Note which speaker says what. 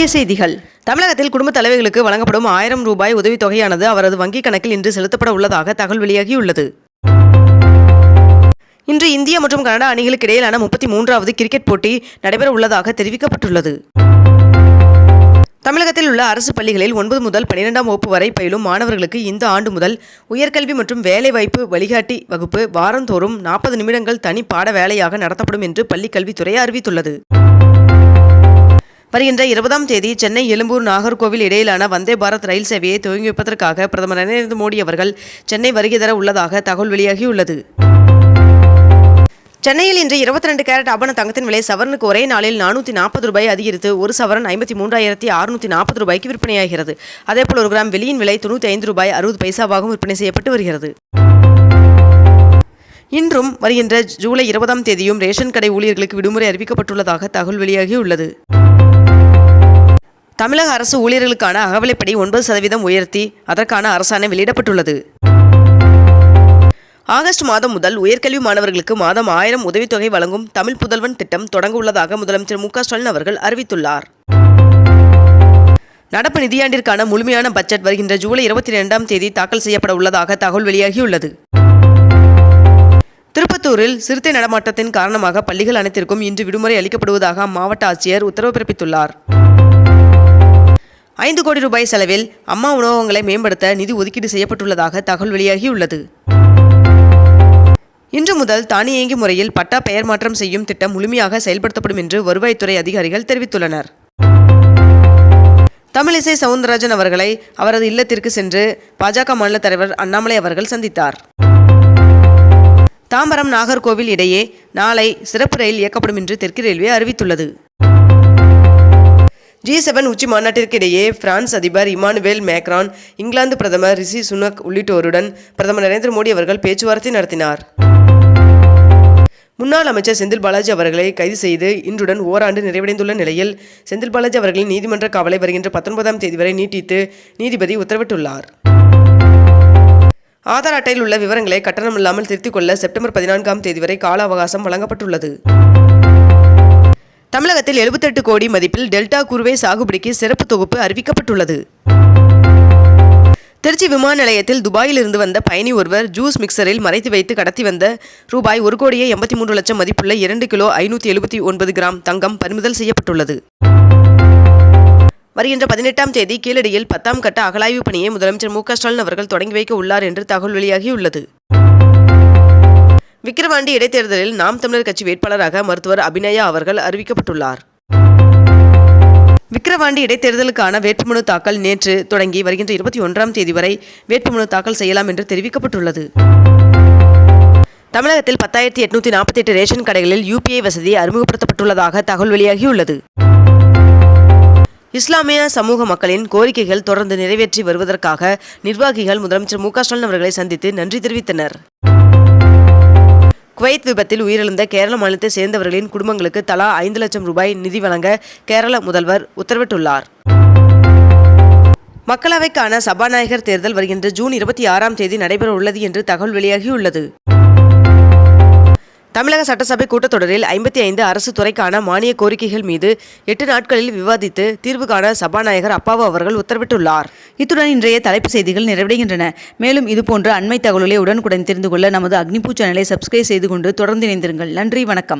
Speaker 1: முக்கிய செய்திகள் தமிழகத்தில் குடும்பத் தலைவர்களுக்கு வழங்கப்படும் ஆயிரம் ரூபாய் உதவித்தொகையானது அவரது வங்கிக் கணக்கில் இன்று செலுத்தப்பட உள்ளதாக தகவல் வெளியாகியுள்ளது இன்று இந்திய மற்றும் கனடா அணிகளுக்கு இடையிலான முப்பத்தி மூன்றாவது கிரிக்கெட் போட்டி நடைபெற உள்ளதாக தெரிவிக்கப்பட்டுள்ளது தமிழகத்தில் உள்ள அரசு பள்ளிகளில் ஒன்பது முதல் பன்னிரெண்டாம் வகுப்பு வரை பயிலும் மாணவர்களுக்கு இந்த ஆண்டு முதல் உயர்கல்வி மற்றும் வேலைவாய்ப்பு வழிகாட்டி வகுப்பு வாரந்தோறும் நாற்பது நிமிடங்கள் தனி பாட வேலையாக நடத்தப்படும் என்று பள்ளிக்கல்வித்துறை அறிவித்துள்ளது வருகின்ற இருபதாம் தேதி சென்னை எழும்பூர் நாகர்கோவில் இடையிலான வந்தே பாரத் ரயில் சேவையை துவங்கி வைப்பதற்காக பிரதமர் நரேந்திர மோடி அவர்கள் சென்னை வருகை தர உள்ளதாக தகவல் வெளியாகியுள்ளது சென்னையில் இன்று இருபத்தி ரெண்டு கேரட் ஆபண தங்கத்தின் விலை சவரனுக்கு ஒரே நாளில் நானூற்றி நாற்பது ரூபாய் அதிகரித்து ஒரு சவரன் ஐம்பத்தி மூன்றாயிரத்தி அறுநூற்றி நாற்பது ரூபாய்க்கு விற்பனையாகிறது அதேபோல் ஒரு கிராம் வெளியின் விலை தொண்ணூற்றி ஐந்து ரூபாய் அறுபது பைசாவாகவும் விற்பனை செய்யப்பட்டு வருகிறது இன்றும் வருகின்ற ஜூலை இருபதாம் தேதியும் ரேஷன் கடை ஊழியர்களுக்கு விடுமுறை அறிவிக்கப்பட்டுள்ளதாக தகவல் வெளியாகியுள்ளது தமிழக அரசு ஊழியர்களுக்கான அகவலைப்படி ஒன்பது சதவீதம் உயர்த்தி அதற்கான அரசாணை வெளியிடப்பட்டுள்ளது ஆகஸ்ட் மாதம் முதல் உயர்கல்வி மாணவர்களுக்கு மாதம் ஆயிரம் உதவித்தொகை வழங்கும் தமிழ் புதல்வன் திட்டம் தொடங்க உள்ளதாக முதலமைச்சர் மு ஸ்டாலின் அவர்கள் அறிவித்துள்ளார் நடப்பு நிதியாண்டிற்கான முழுமையான பட்ஜெட் வருகின்ற ஜூலை இருபத்தி இரண்டாம் தேதி தாக்கல் செய்யப்பட உள்ளதாக தகவல் வெளியாகியுள்ளது திருப்பத்தூரில் சிறுத்தை நடமாட்டத்தின் காரணமாக பள்ளிகள் அனைத்திற்கும் இன்று விடுமுறை அளிக்கப்படுவதாக அம்மாவட்ட ஆட்சியர் உத்தரவு பிறப்பித்துள்ளார் ஐந்து கோடி ரூபாய் செலவில் அம்மா உணவகங்களை மேம்படுத்த நிதி ஒதுக்கீடு செய்யப்பட்டுள்ளதாக தகவல் வெளியாகியுள்ளது இன்று முதல் தானியங்கி முறையில் பட்டா பெயர் மாற்றம் செய்யும் திட்டம் முழுமையாக செயல்படுத்தப்படும் என்று வருவாய்த்துறை அதிகாரிகள் தெரிவித்துள்ளனர் தமிழிசை சவுந்தரராஜன் அவர்களை அவரது இல்லத்திற்கு சென்று பாஜக மாநில தலைவர் அண்ணாமலை அவர்கள் சந்தித்தார் தாம்பரம் நாகர்கோவில் இடையே நாளை சிறப்பு ரயில் இயக்கப்படும் என்று தெற்கு ரயில்வே அறிவித்துள்ளது ஜி செவன் உச்சி மாநாட்டிற்கிடையே பிரான்ஸ் அதிபர் இமானுவேல் மேக்ரான் இங்கிலாந்து பிரதமர் ரிஷி சுனக் உள்ளிட்டோருடன் பிரதமர் நரேந்திர மோடி அவர்கள் பேச்சுவார்த்தை நடத்தினார் முன்னாள் அமைச்சர் செந்தில் பாலாஜி அவர்களை கைது செய்து இன்றுடன் ஓராண்டு நிறைவடைந்துள்ள நிலையில் செந்தில் பாலாஜி அவர்களின் நீதிமன்ற காவலை வருகின்ற பத்தொன்பதாம் தேதி வரை நீட்டித்து நீதிபதி உத்தரவிட்டுள்ளார் ஆதார் அட்டையில் உள்ள விவரங்களை கட்டணமில்லாமல் திருத்திக் கொள்ள செப்டம்பர் பதினான்காம் தேதி வரை கால அவகாசம் வழங்கப்பட்டுள்ளது தமிழகத்தில் எழுபத்தெட்டு கோடி மதிப்பில் டெல்டா குருவை சாகுபடிக்கு சிறப்பு தொகுப்பு அறிவிக்கப்பட்டுள்ளது திருச்சி விமான நிலையத்தில் துபாயிலிருந்து வந்த பயணி ஒருவர் ஜூஸ் மிக்சரில் மறைத்து வைத்து கடத்தி வந்த ரூபாய் ஒரு கோடியே எண்பத்தி மூன்று லட்சம் மதிப்புள்ள இரண்டு கிலோ ஐநூற்றி எழுபத்தி ஒன்பது கிராம் தங்கம் பறிமுதல் செய்யப்பட்டுள்ளது வருகின்ற பதினெட்டாம் தேதி கீழடியில் பத்தாம் கட்ட அகலாய்வு பணியை முதலமைச்சர் மு ஸ்டாலின் அவர்கள் தொடங்கி வைக்க உள்ளார் என்று தகவல் வெளியாகியுள்ளது விக்கிரவாண்டி இடைத்தேர்தலில் நாம் தமிழர் கட்சி வேட்பாளராக மருத்துவர் அபிநயா அவர்கள் அறிவிக்கப்பட்டுள்ளார் விக்கிரவாண்டி இடைத்தேர்தலுக்கான வேட்புமனு தாக்கல் நேற்று தொடங்கி வருகின்ற இருபத்தி ஒன்றாம் தேதி வரை வேட்புமனு தாக்கல் செய்யலாம் என்று தெரிவிக்கப்பட்டுள்ளது தமிழகத்தில் பத்தாயிரத்தி எட்நூத்தி நாற்பத்தி எட்டு ரேஷன் கடைகளில் யூபிஐ வசதி அறிமுகப்படுத்தப்பட்டுள்ளதாக தகவல் வெளியாகியுள்ளது இஸ்லாமிய சமூக மக்களின் கோரிக்கைகள் தொடர்ந்து நிறைவேற்றி வருவதற்காக நிர்வாகிகள் முதலமைச்சர் மு க ஸ்டாலின் அவர்களை சந்தித்து நன்றி தெரிவித்தனர் குவைத் விபத்தில் உயிரிழந்த கேரள மாநிலத்தை சேர்ந்தவர்களின் குடும்பங்களுக்கு தலா ஐந்து லட்சம் ரூபாய் நிதி வழங்க கேரள முதல்வர் உத்தரவிட்டுள்ளார் மக்களவைக்கான சபாநாயகர் தேர்தல் வருகின்ற ஜூன் இருபத்தி ஆறாம் தேதி நடைபெற உள்ளது என்று தகவல் வெளியாகியுள்ளது தமிழக சட்டசபை கூட்டத்தொடரில் ஐம்பத்தி ஐந்து அரசு துறைக்கான மானிய கோரிக்கைகள் மீது எட்டு நாட்களில் விவாதித்து தீர்வு காண சபாநாயகர் அப்பாவு அவர்கள் உத்தரவிட்டுள்ளார் இத்துடன் இன்றைய தலைப்பு செய்திகள் நிறைவடைகின்றன மேலும் இதுபோன்ற அண்மை தகவல்களை உடனுக்குடன் தெரிந்து கொள்ள நமது அக்னிபூ சேனலை சப்ஸ்கிரைப் செய்து கொண்டு தொடர்ந்து இணைந்திருங்கள் நன்றி வணக்கம்